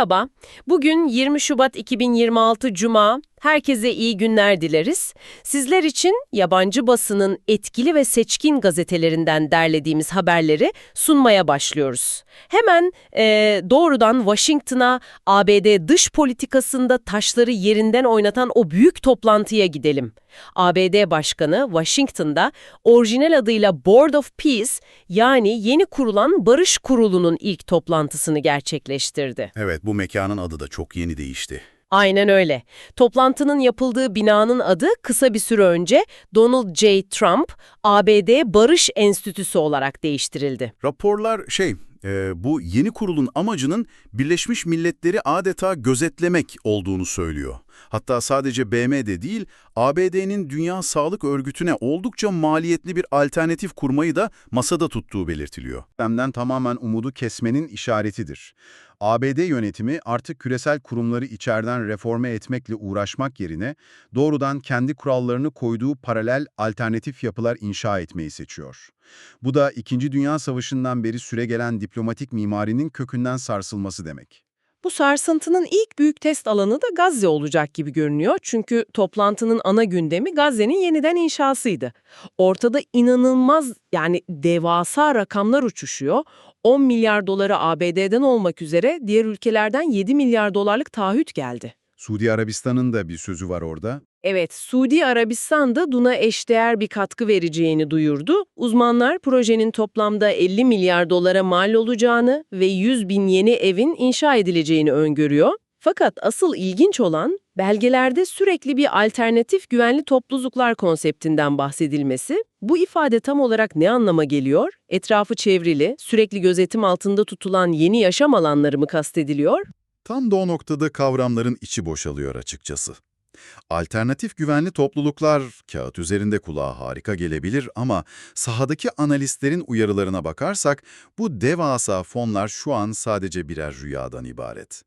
Merhaba, bugün 20 Şubat 2026 Cuma. Herkese iyi günler dileriz. Sizler için yabancı basının etkili ve seçkin gazetelerinden derlediğimiz haberleri sunmaya başlıyoruz. Hemen eee, doğrudan Washington'a, ABD dış politikasında taşları yerinden oynatan o büyük toplantıya gidelim. ABD Başkanı Washington'da orijinal adıyla Board of Peace yani yeni kurulan Barış Kurulu'nun ilk toplantısını gerçekleştirdi. Evet, bu mekanın adı da çok yeni değişti. Aynen öyle. Toplantının yapıldığı binanın adı kısa bir süre önce Donald J. Trump ABD Barış Enstitüsü olarak değiştirildi. Raporlar şey, e, bu yeni kurulun amacının Birleşmiş Milletleri adeta gözetlemek olduğunu söylüyor. Hatta sadece BM'de değil, ABD'nin Dünya Sağlık Örgütü'ne oldukça maliyetli bir alternatif kurmayı da masada tuttuğu belirtiliyor. sistemden tamamen umudu kesmenin işaretidir. ABD yönetimi artık küresel kurumları içeriden reforme etmekle uğraşmak yerine doğrudan kendi kurallarını koyduğu paralel alternatif yapılar inşa etmeyi seçiyor. Bu da İkinci Dünya Savaşı'ndan beri süregelen diplomatik mimarinin kökünden sarsılması demek. Bu sarsıntının ilk büyük test alanı da Gazze olacak gibi görünüyor. Çünkü toplantının ana gündemi Gazze'nin yeniden inşasıydı. Ortada inanılmaz yani devasa rakamlar uçuşuyor. 10 milyar doları ABD'den olmak üzere diğer ülkelerden 7 milyar dolarlık taahhüt geldi. Suudi Arabistan'ın da bir sözü var orada. Evet, Suudi Arabistan da DUN'a eşdeğer bir katkı vereceğini duyurdu. Uzmanlar projenin toplamda 50 milyar dolara mal olacağını ve 100 bin yeni evin inşa edileceğini öngörüyor. Fakat asıl ilginç olan belgelerde sürekli bir alternatif güvenli topluluklar konseptinden bahsedilmesi. Bu ifade tam olarak ne anlama geliyor? Etrafı çevrili, sürekli gözetim altında tutulan yeni yaşam alanları mı kastediliyor? Tam da o noktada kavramların içi boşalıyor açıkçası. Alternatif güvenli topluluklar kağıt üzerinde kulağa harika gelebilir ama sahadaki analistlerin uyarılarına bakarsak bu devasa fonlar şu an sadece birer rüyadan ibaret.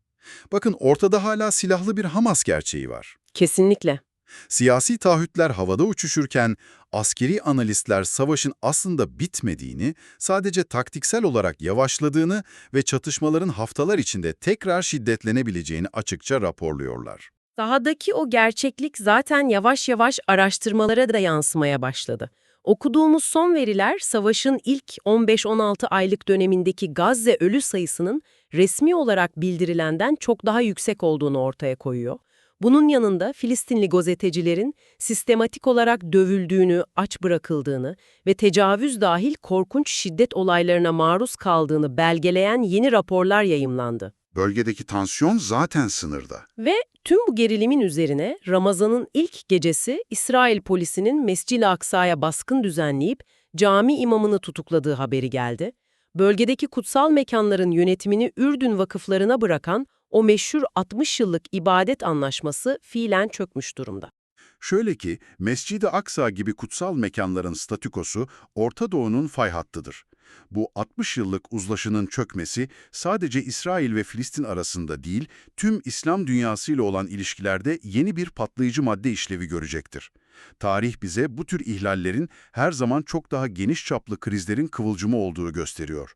Bakın ortada hala silahlı bir Hamas gerçeği var. Kesinlikle. Siyasi taahhütler havada uçuşurken askeri analistler savaşın aslında bitmediğini, sadece taktiksel olarak yavaşladığını ve çatışmaların haftalar içinde tekrar şiddetlenebileceğini açıkça raporluyorlar. Sahadaki o gerçeklik zaten yavaş yavaş araştırmalara da yansımaya başladı. Okuduğumuz son veriler savaşın ilk 15-16 aylık dönemindeki Gazze ölü sayısının resmi olarak bildirilenden çok daha yüksek olduğunu ortaya koyuyor. Bunun yanında Filistinli gazetecilerin sistematik olarak dövüldüğünü, aç bırakıldığını ve tecavüz dahil korkunç şiddet olaylarına maruz kaldığını belgeleyen yeni raporlar yayımlandı. Bölgedeki tansiyon zaten sınırda. Ve tüm bu gerilimin üzerine Ramazan'ın ilk gecesi İsrail polisinin Mescid-i Aksa'ya baskın düzenleyip cami imamını tutukladığı haberi geldi. Bölgedeki kutsal mekanların yönetimini Ürdün vakıflarına bırakan o meşhur 60 yıllık ibadet anlaşması fiilen çökmüş durumda. Şöyle ki, Mescid-i Aksa gibi kutsal mekanların statükosu Orta Doğu'nun fay hattıdır. Bu 60 yıllık uzlaşının çökmesi sadece İsrail ve Filistin arasında değil, tüm İslam dünyasıyla olan ilişkilerde yeni bir patlayıcı madde işlevi görecektir. Tarih bize bu tür ihlallerin her zaman çok daha geniş çaplı krizlerin kıvılcımı olduğu gösteriyor.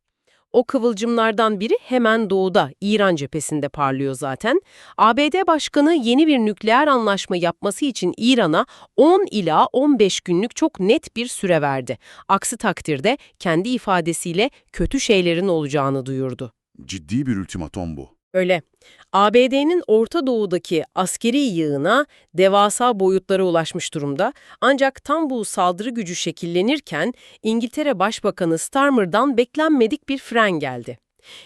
O kıvılcımlardan biri hemen doğuda, İran cephesinde parlıyor zaten. ABD Başkanı yeni bir nükleer anlaşma yapması için İran'a 10 ila 15 günlük çok net bir süre verdi. Aksi takdirde kendi ifadesiyle kötü şeylerin olacağını duyurdu. Ciddi bir ultimatom bu. Öyle. ABD'nin Orta Doğu'daki askeri yığına devasa boyutlara ulaşmış durumda. Ancak tam bu saldırı gücü şekillenirken İngiltere Başbakanı Starmer'dan beklenmedik bir fren geldi.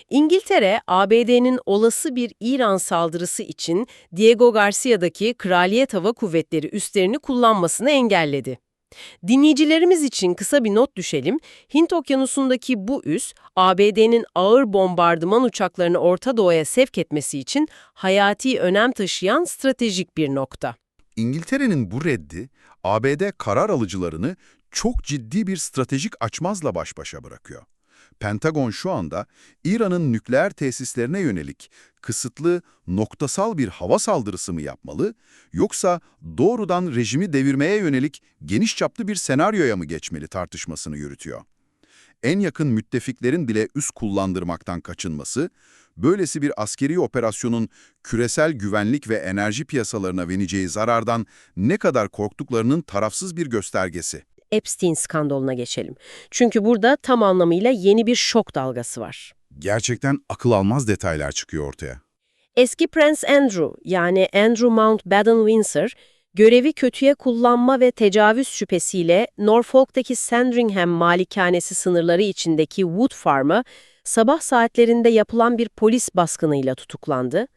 İngiltere, ABD'nin olası bir İran saldırısı için Diego Garcia'daki Kraliyet Hava Kuvvetleri üslerini kullanmasını engelledi. Dinleyicilerimiz için kısa bir not düşelim. Hint Okyanusu'ndaki bu üs, ABD'nin ağır bombardıman uçaklarını Orta Doğu'ya sevk etmesi için hayati önem taşıyan stratejik bir nokta. İngiltere'nin bu reddi, ABD karar alıcılarını çok ciddi bir stratejik açmazla baş başa bırakıyor. Pentagon şu anda İran'ın nükleer tesislerine yönelik kısıtlı, noktasal bir hava saldırısı mı yapmalı, yoksa doğrudan rejimi devirmeye yönelik geniş çaplı bir senaryoya mı geçmeli tartışmasını yürütüyor. en yakın müttefiklerin bile üst kullandırmaktan kaçınması, böylesi bir askeri operasyonun küresel güvenlik ve enerji piyasalarına vereceği zarardan ne kadar korktuklarının tarafsız bir göstergesi. Epstein skandalına geçelim. Çünkü burada tam anlamıyla yeni bir şok dalgası var. Gerçekten akıl almaz detaylar çıkıyor ortaya. Eski Prens Andrew yani Andrew Mountbatten-Windsor, görevi kötüye kullanma ve tecavüz şüphesiyle Norfolk'taki Sandringham malikanesi sınırları içindeki Wood Farm'ı sabah saatlerinde yapılan bir polis baskınıyla tutuklandı.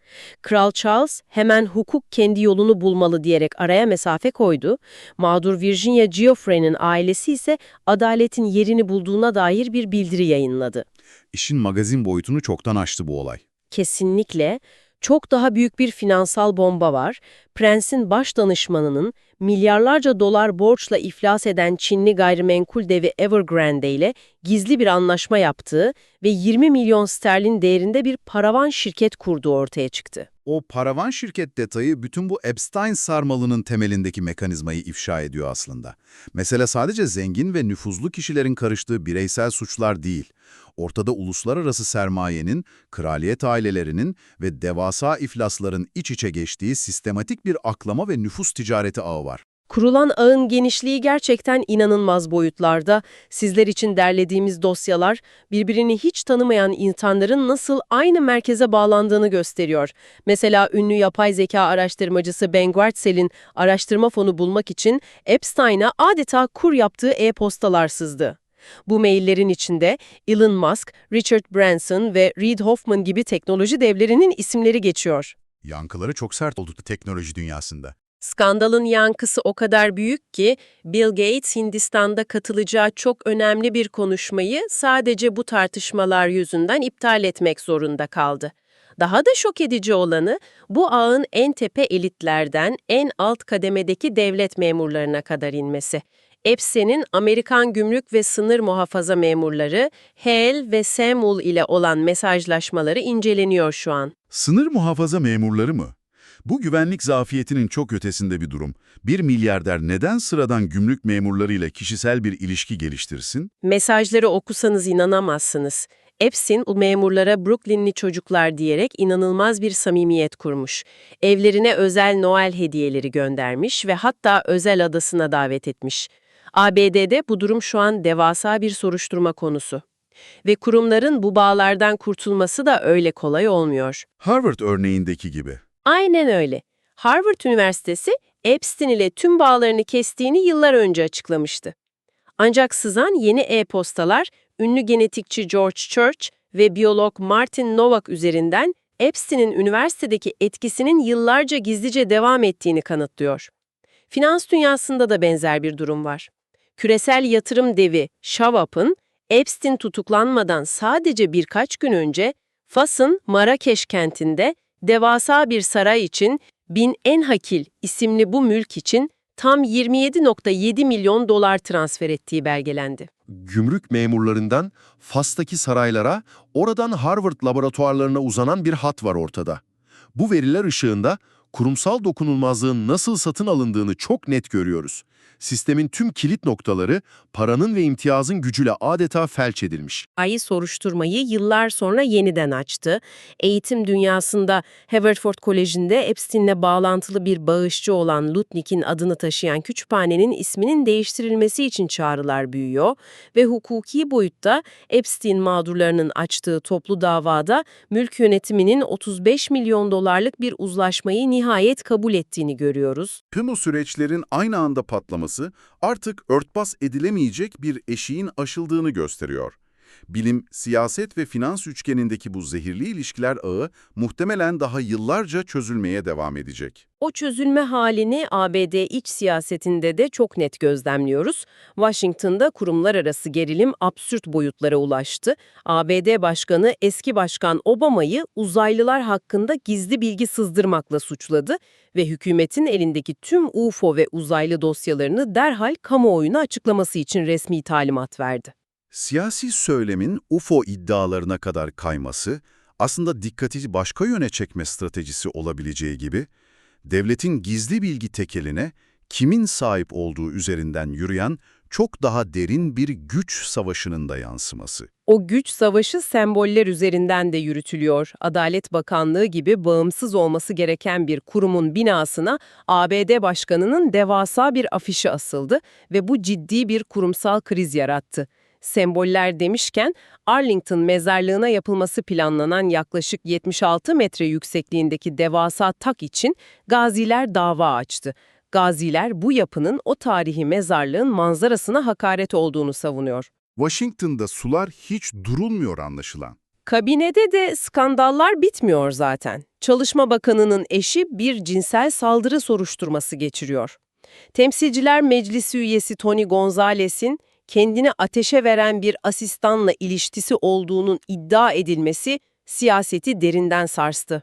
Kral Charles hemen hukuk kendi yolunu bulmalı diyerek araya mesafe koydu. Mağdur Virginia Giuffre'nin ailesi ise adaletin yerini bulduğuna dair bir bildiri yayınladı. İşin magazin boyutunu çoktan aştı bu olay. Kesinlikle çok daha büyük bir finansal bomba var. Prensin baş danışmanının milyarlarca dolar borçla iflas eden Çinli gayrimenkul devi Evergrande ile gizli bir anlaşma yaptığı ve 20 milyon sterlin değerinde bir paravan şirket kurduğu ortaya çıktı. O paravan şirket detayı bütün bu Epstein sarmalının temelindeki mekanizmayı ifşa ediyor aslında. Mesele sadece zengin ve nüfuzlu kişilerin karıştığı bireysel suçlar değil. Ortada uluslararası sermayenin, kraliyet ailelerinin ve devasa iflasların iç içe geçtiği sistematik bir aklama ve nüfus ticareti ağı var. Kurulan ağın genişliği gerçekten inanılmaz boyutlarda. Sizler için derlediğimiz dosyalar birbirini hiç tanımayan insanların nasıl aynı merkeze bağlandığını gösteriyor. Mesela ünlü yapay zeka araştırmacısı Ben Guartzel'in araştırma fonu bulmak için Epstein'a adeta kur yaptığı e-postalar sızdı. Bu maillerin içinde Elon Musk, Richard Branson ve Reid Hoffman gibi teknoloji devlerinin isimleri geçiyor. Yankıları çok sert oldu teknoloji dünyasında. Skandalın yankısı o kadar büyük ki Bill Gates Hindistan'da katılacağı çok önemli bir konuşmayı sadece bu tartışmalar yüzünden iptal etmek zorunda kaldı. Daha da şok edici olanı bu ağın en tepe elitlerden en alt kademedeki devlet memurlarına kadar inmesi. Epstein'in Amerikan Gümrük ve Sınır Muhafaza memurları Hale ve Samuel ile olan mesajlaşmaları inceleniyor şu an. Sınır muhafaza memurları mı? Bu güvenlik zafiyetinin çok ötesinde bir durum. Bir milyarder neden sıradan gümrük memurlarıyla kişisel bir ilişki geliştirsin? Mesajları okusanız inanamazsınız. Epstein memurlara Brooklynli çocuklar diyerek inanılmaz bir samimiyet kurmuş. Evlerine özel Noel hediyeleri göndermiş ve hatta özel adasına davet etmiş. ABD'de bu durum şu an devasa bir soruşturma konusu. Ve kurumların bu bağlardan kurtulması da öyle kolay olmuyor. Harvard örneğindeki gibi. Aynen öyle. Harvard Üniversitesi Epstein ile tüm bağlarını kestiğini yıllar önce açıklamıştı. Ancak sızan yeni e-postalar ünlü genetikçi George Church ve biyolog Martin Novak üzerinden Epstein'in üniversitedeki etkisinin yıllarca gizlice devam ettiğini kanıtlıyor. Finans dünyasında da benzer bir durum var. Küresel yatırım devi Schwab'ın Epstein tutuklanmadan sadece birkaç gün önce Fas'ın Marrakeş kentinde devasa bir saray için Bin Enhakil isimli bu mülk için tam 27.7 milyon dolar transfer ettiği belgelendi. gümrük memurlarından Fas'taki saraylara, oradan Harvard laboratuvarlarına uzanan bir hat var ortada. Bu veriler ışığında kurumsal dokunulmazlığın nasıl satın alındığını çok net görüyoruz. Sistemin tüm kilit noktaları paranın ve imtiyazın gücüyle adeta felç edilmiş. Ayı soruşturmayı yıllar sonra yeniden açtı. Eğitim dünyasında Haverford Koleji'nde Epstein'le bağlantılı bir bağışçı olan Lutnick'in adını taşıyan kütüphanenin isminin değiştirilmesi için çağrılar büyüyor ve hukuki boyutta Epstein mağdurlarının açtığı toplu davada mülk yönetiminin 35 milyon dolarlık bir uzlaşmayı nihayet kabul ettiğini görüyoruz. Tüm o süreçlerin aynı anda patlaması artık örtbas edilemeyecek bir eşiğin aşıldığını gösteriyor. Bilim, siyaset ve finans üçgenindeki bu zehirli ilişkiler ağı muhtemelen daha yıllarca çözülmeye devam edecek. O çözülme halini ABD iç siyasetinde de çok net gözlemliyoruz. Washington'da kurumlar arası gerilim absürt boyutlara ulaştı. ABD Başkanı eski Başkan Obama'yı uzaylılar hakkında gizli bilgi sızdırmakla suçladı ve hükümetin elindeki tüm UFO ve uzaylı dosyalarını derhal kamuoyuna açıklaması için resmi talimat verdi. Siyasi söylemin UFO iddialarına kadar kayması, aslında dikkati başka yöne çekme stratejisi olabileceği gibi, devletin gizli bilgi tekeline kimin sahip olduğu üzerinden yürüyen çok daha derin bir güç savaşının da yansıması. O güç savaşı semboller üzerinden de yürütülüyor. Adalet Bakanlığı gibi bağımsız olması gereken bir kurumun binasına ABD Başkanı'nın devasa bir afişi asıldı ve bu ciddi bir kurumsal kriz yarattı. Semboller demişken Arlington mezarlığına yapılması planlanan yaklaşık 76 metre yüksekliğindeki devasa tak için gaziler dava açtı. Gaziler bu yapının o tarihi mezarlığın manzarasına hakaret olduğunu savunuyor. Washington'da sular hiç durulmuyor anlaşılan. Kabinede de skandallar bitmiyor zaten. Çalışma Bakanı'nın eşi bir cinsel saldırı soruşturması geçiriyor. Temsilciler Meclisi üyesi Tony Gonzalez'in kendini ateşe veren bir asistanla ilişkisi olduğunun iddia edilmesi siyaseti derinden sarstı.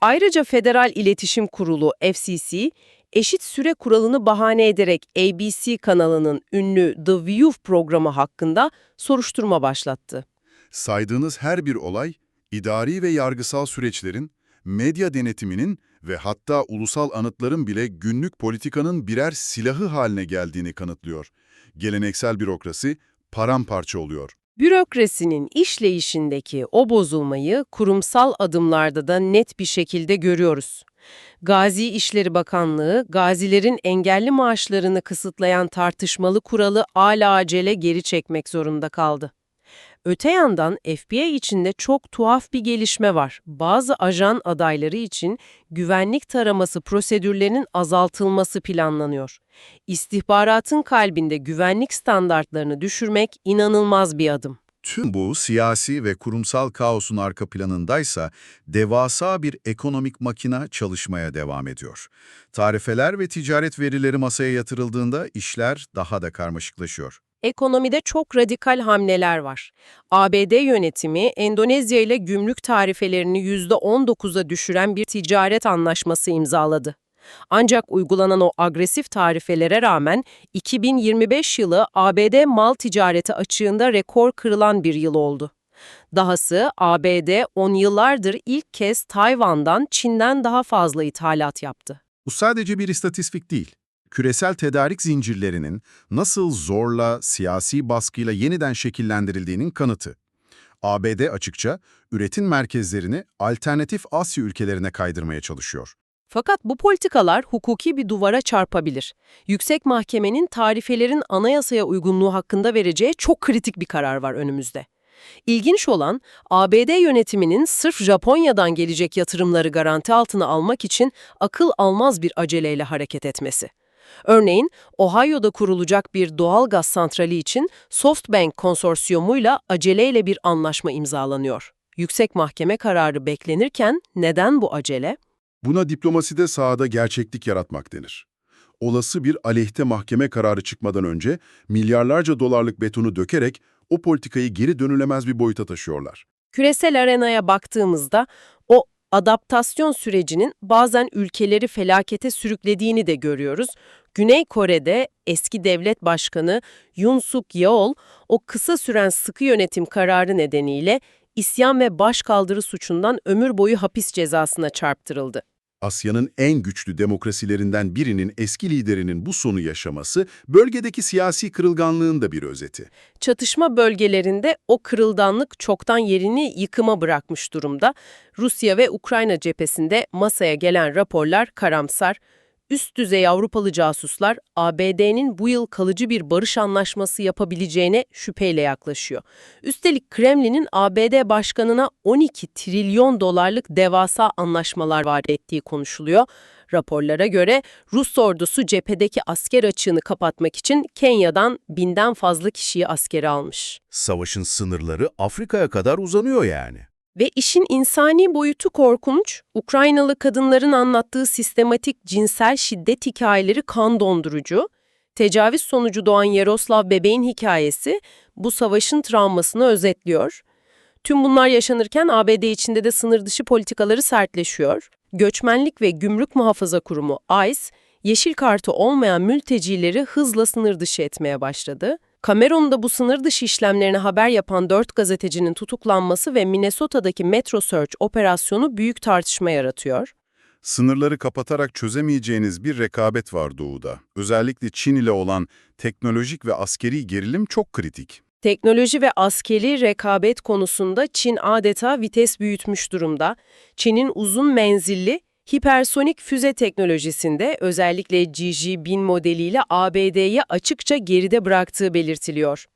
Ayrıca Federal İletişim Kurulu FCC, eşit süre kuralını bahane ederek ABC kanalının ünlü The View programı hakkında soruşturma başlattı. Saydığınız her bir olay, idari ve yargısal süreçlerin, medya denetiminin ve hatta ulusal anıtların bile günlük politikanın birer silahı haline geldiğini kanıtlıyor. Geleneksel bürokrasi paramparça oluyor. Bürokrasinin işleyişindeki o bozulmayı kurumsal adımlarda da net bir şekilde görüyoruz. Gazi İşleri Bakanlığı, gazilerin engelli maaşlarını kısıtlayan tartışmalı kuralı alacele geri çekmek zorunda kaldı. Öte yandan FBI içinde çok tuhaf bir gelişme var. Bazı ajan adayları için güvenlik taraması prosedürlerinin azaltılması planlanıyor. İstihbaratın kalbinde güvenlik standartlarını düşürmek inanılmaz bir adım. Tüm bu siyasi ve kurumsal kaosun arka planındaysa devasa bir ekonomik makina çalışmaya devam ediyor. Tarifeler ve ticaret verileri masaya yatırıldığında işler daha da karmaşıklaşıyor. Ekonomide çok radikal hamleler var. ABD yönetimi Endonezya ile gümrük tarifelerini %19'a düşüren bir ticaret anlaşması imzaladı. Ancak uygulanan o agresif tarifelere rağmen 2025 yılı ABD mal ticareti açığında rekor kırılan bir yıl oldu. Dahası ABD 10 yıllardır ilk kez Tayvan'dan Çin'den daha fazla ithalat yaptı. Bu sadece bir istatistik değil. Küresel tedarik zincirlerinin nasıl zorla, siyasi baskıyla yeniden şekillendirildiğinin kanıtı. ABD açıkça üretim merkezlerini alternatif Asya ülkelerine kaydırmaya çalışıyor. Fakat bu politikalar hukuki bir duvara çarpabilir. Yüksek Mahkemenin tarifelerin anayasaya uygunluğu hakkında vereceği çok kritik bir karar var önümüzde. İlginç olan, ABD yönetiminin sırf Japonya'dan gelecek yatırımları garanti altına almak için akıl almaz bir aceleyle hareket etmesi. Örneğin, Ohio'da kurulacak bir doğal gaz santrali için SoftBank konsorsiyumuyla aceleyle bir anlaşma imzalanıyor. Yüksek Mahkeme kararı beklenirken neden bu acele? Buna diplomaside sahada gerçeklik yaratmak denir. Olası bir aleyhte mahkeme kararı çıkmadan önce milyarlarca dolarlık betonu dökerek o politikayı geri dönülemez bir boyuta taşıyorlar. Küresel arenaya baktığımızda o adaptasyon sürecinin bazen ülkeleri felakete sürüklediğini de görüyoruz. Güney Kore'de eski devlet başkanı Yoon Suk Yeol o kısa süren sıkı yönetim kararı nedeniyle isyan ve başkaldırı suçundan ömür boyu hapis cezasına çarptırıldı. Asya'nın en güçlü demokrasilerinden birinin eski liderinin bu sonu yaşaması, bölgedeki siyasi kırılganlığın da bir özeti. Çatışma bölgelerinde o kırıldanlık çoktan yerini yıkıma bırakmış durumda. Rusya ve Ukrayna cephesinde masaya gelen raporlar karamsar. Üst düzey Avrupalı casuslar ABD'nin bu yıl kalıcı bir barış anlaşması yapabileceğine şüpheyle yaklaşıyor. Üstelik Kremlin'in ABD başkanına 12 trilyon dolarlık devasa anlaşmalar vaat ettiği konuşuluyor. Raporlara göre Rus ordusu cephedeki asker açığını kapatmak için Kenya'dan binden fazla kişiyi askere almış. Savaşın sınırları Afrika'ya kadar uzanıyor yani. Ve işin insani boyutu korkunç. Ukraynalı kadınların anlattığı sistematik cinsel şiddet hikayeleri kan dondurucu. Tecavüz sonucu doğan Yaroslav bebeğin hikayesi bu savaşın travmasını özetliyor. Tüm bunlar yaşanırken ABD içinde de sınır dışı politikaları sertleşiyor. Göçmenlik ve Gümrük Muhafaza Kurumu ICE, yeşil kartı olmayan mültecileri hızla sınır dışı etmeye başladı. Cameron'da bu sınır dışı işlemlerine haber yapan dört gazetecinin tutuklanması ve Minnesota'daki Metro Search operasyonu büyük tartışma yaratıyor. Sınırları kapatarak çözemeyeceğiniz bir rekabet var doğuda. Özellikle Çin ile olan teknolojik ve askeri gerilim çok kritik. Teknoloji ve askeri rekabet konusunda Çin adeta vites büyütmüş durumda. Çin'in uzun menzilli hipersonik füze teknolojisinde özellikle GG-1000 modeliyle ABD'yi açıkça geride bıraktığı belirtiliyor.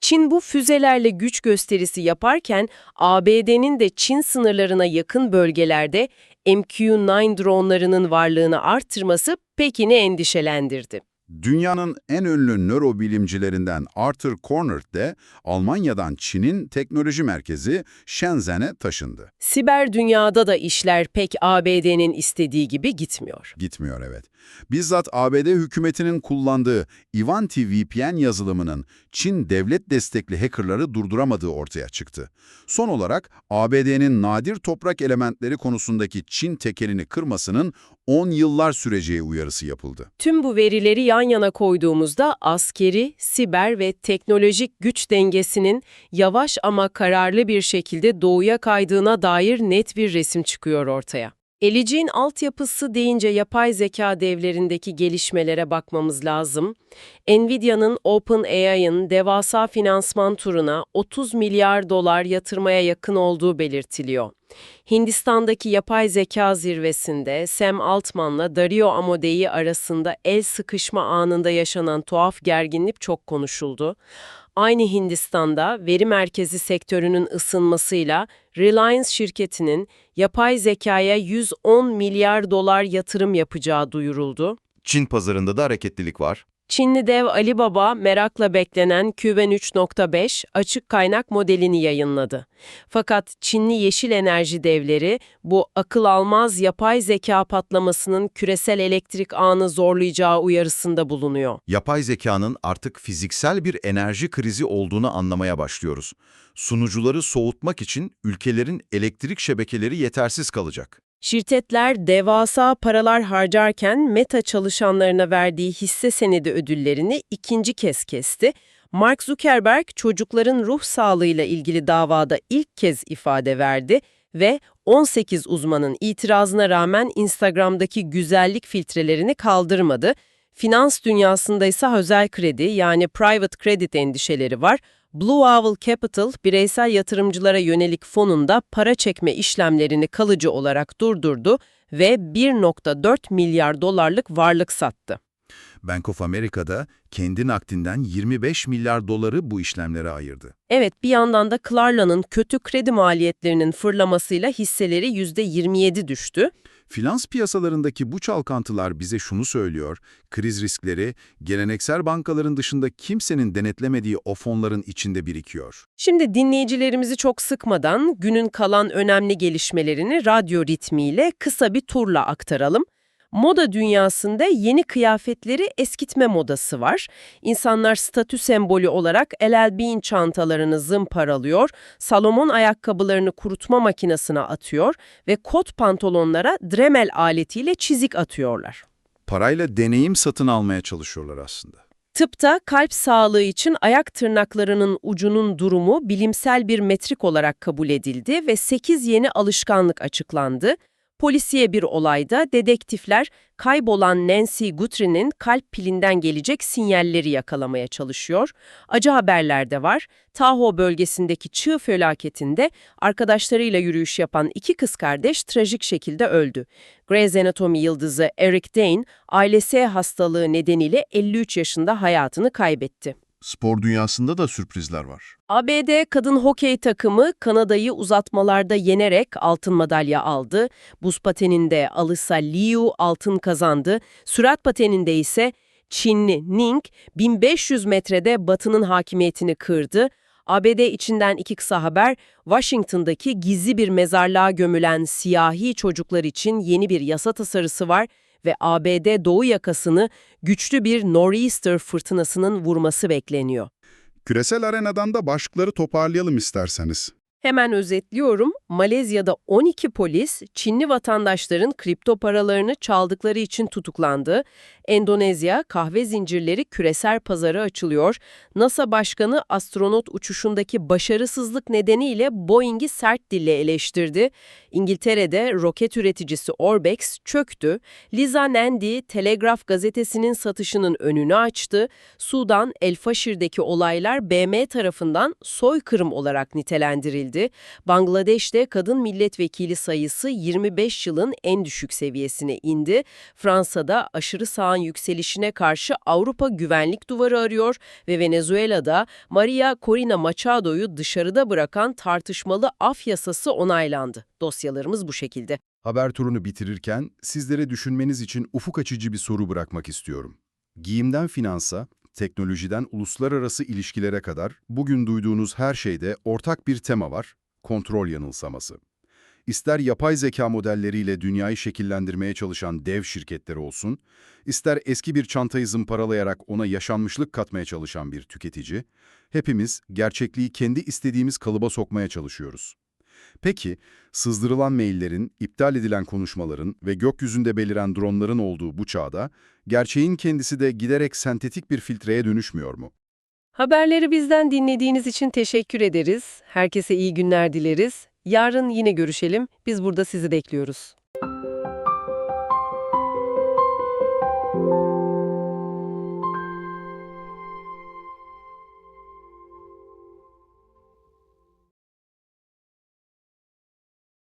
Çin bu füzelerle güç gösterisi yaparken ABD'nin de Çin sınırlarına yakın bölgelerde MQ-9 dronlarının varlığını arttırması Pekin'i endişelendirdi. Dünyanın en ünlü nörobilimcilerinden Arthur Cornert de Almanya'dan Çin'in teknoloji merkezi Shenzhen'e taşındı. Siber dünyada da işler pek ABD'nin istediği gibi gitmiyor. Gitmiyor evet. Bizzat ABD hükümetinin kullandığı Ivanti VPN yazılımının Çin devlet destekli hackerları durduramadığı ortaya çıktı. Son olarak ABD'nin nadir toprak elementleri konusundaki Çin tekelini kırmasının 10 yıllar süreceği uyarısı yapıldı. Tüm bu verileri yan yana koyduğumuzda askeri, siber ve teknolojik güç dengesinin yavaş ama kararlı bir şekilde doğuya kaydığına dair net bir resim çıkıyor ortaya. Eliciğin altyapısı deyince yapay zeka devlerindeki gelişmelere bakmamız lazım. Nvidia'nın OpenAI'ın devasa finansman turuna 30 milyar dolar yatırmaya yakın olduğu belirtiliyor. Hindistan'daki yapay zeka zirvesinde Sam Altman'la Dario Amodei arasında el sıkışma anında yaşanan tuhaf gerginlik çok konuşuldu. Aynı Hindistan'da veri merkezi sektörünün ısınmasıyla Reliance şirketinin yapay zekaya 110 milyar dolar yatırım yapacağı duyuruldu. Çin pazarında da hareketlilik var. Çinli dev Alibaba merakla beklenen Qwen 3.5 açık kaynak modelini yayınladı. Fakat Çinli yeşil enerji devleri bu akıl almaz yapay zeka patlamasının küresel elektrik ağını zorlayacağı uyarısında bulunuyor. Yapay zekanın artık fiziksel bir enerji krizi olduğunu anlamaya başlıyoruz. Sunucuları soğutmak için ülkelerin elektrik şebekeleri yetersiz kalacak. Şirketler devasa paralar harcarken Meta çalışanlarına verdiği hisse senedi ödüllerini ikinci kez kesti. Mark Zuckerberg çocukların ruh sağlığıyla ilgili davada ilk kez ifade verdi ve 18 uzmanın itirazına rağmen Instagram'daki güzellik filtrelerini kaldırmadı. Finans dünyasında ise özel kredi yani private credit endişeleri var. Blue Owl Capital, bireysel yatırımcılara yönelik fonunda para çekme işlemlerini kalıcı olarak durdurdu ve 1.4 milyar dolarlık varlık sattı. Bank of America'da kendi nakdinden 25 milyar doları bu işlemlere ayırdı. Evet, bir yandan da Klarna'nın kötü kredi maliyetlerinin fırlamasıyla hisseleri %27 düştü. Finans piyasalarındaki bu çalkantılar bize şunu söylüyor, kriz riskleri geleneksel bankaların dışında kimsenin denetlemediği o fonların içinde birikiyor. Şimdi dinleyicilerimizi çok sıkmadan günün kalan önemli gelişmelerini radyo ritmiyle kısa bir turla aktaralım. Moda dünyasında yeni kıyafetleri eskitme modası var. İnsanlar statü sembolü olarak LL Bean çantalarını zımparalıyor, Salomon ayakkabılarını kurutma makinesine atıyor ve kot pantolonlara Dremel aletiyle çizik atıyorlar. Parayla deneyim satın almaya çalışıyorlar aslında. Tıpta kalp sağlığı için ayak tırnaklarının ucunun durumu bilimsel bir metrik olarak kabul edildi ve 8 yeni alışkanlık açıklandı. Polisiye bir olayda dedektifler kaybolan Nancy Guthrie'nin kalp pilinden gelecek sinyalleri yakalamaya çalışıyor. Acı haberler de var. Tahoe bölgesindeki çığ felaketinde arkadaşlarıyla yürüyüş yapan iki kız kardeş trajik şekilde öldü. Grey's Anatomy yıldızı Eric Dane, ailesi hastalığı nedeniyle 53 yaşında hayatını kaybetti. Spor dünyasında da sürprizler var. ABD kadın hokey takımı Kanada'yı uzatmalarda yenerek altın madalya aldı. Buz pateninde Alyssa Liu altın kazandı. Sürat pateninde ise Çinli Ning 1500 metrede Batı'nın hakimiyetini kırdı. ABD içinden iki kısa haber, Washington'daki gizli bir mezarlığa gömülen siyahi çocuklar için yeni bir yasa tasarısı var ve ABD doğu yakasını güçlü bir nor'easter fırtınasının vurması bekleniyor. Küresel arenadan da başlıkları toparlayalım isterseniz. Hemen özetliyorum. Malezya'da 12 polis Çinli vatandaşların kripto paralarını çaldıkları için tutuklandı. Endonezya kahve zincirleri küresel pazarı açılıyor. NASA Başkanı astronot uçuşundaki başarısızlık nedeniyle Boeing'i sert dille eleştirdi. İngiltere'de roket üreticisi Orbex çöktü. Liza Nandy Telegraph gazetesinin satışının önünü açtı. Sudan El Faşir'deki olaylar BM tarafından soykırım olarak nitelendirildi. Bangladeş'te kadın milletvekili sayısı 25 yılın en düşük seviyesine indi. Fransa'da aşırı sağın yükselişine karşı Avrupa güvenlik duvarı arıyor ve Venezuela'da Maria Corina Machado'yu dışarıda bırakan tartışmalı af yasası onaylandı. Dosyalarımız bu şekilde. Haber turunu bitirirken sizlere düşünmeniz için ufuk açıcı bir soru bırakmak istiyorum. Giyimden finansa, teknolojiden uluslararası ilişkilere kadar bugün duyduğunuz her şeyde ortak bir tema var, kontrol yanılsaması. İster yapay zeka modelleriyle dünyayı şekillendirmeye çalışan dev şirketler olsun, ister eski bir çantayı zımparalayarak ona yaşanmışlık katmaya çalışan bir tüketici, hepimiz gerçekliği kendi istediğimiz kalıba sokmaya çalışıyoruz. Peki, sızdırılan maillerin, iptal edilen konuşmaların ve gökyüzünde beliren dronların olduğu bu çağda, gerçeğin kendisi de giderek sentetik bir filtreye dönüşmüyor mu? Haberleri bizden dinlediğiniz için teşekkür ederiz. Herkese iyi günler dileriz. Yarın yine görüşelim. Biz burada sizi bekliyoruz.